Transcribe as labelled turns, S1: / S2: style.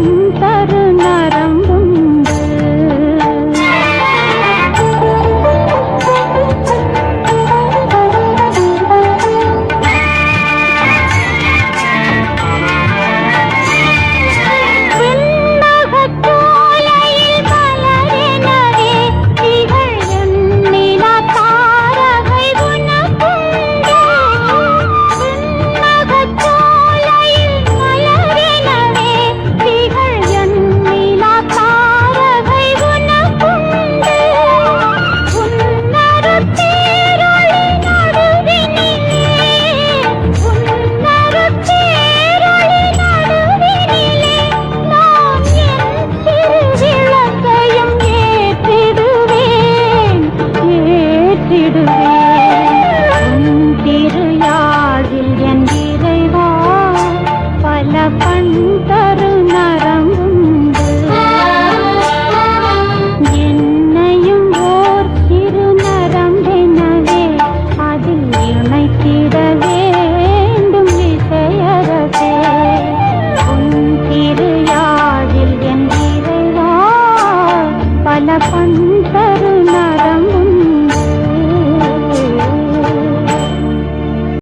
S1: பல பண்பரு নীলাপন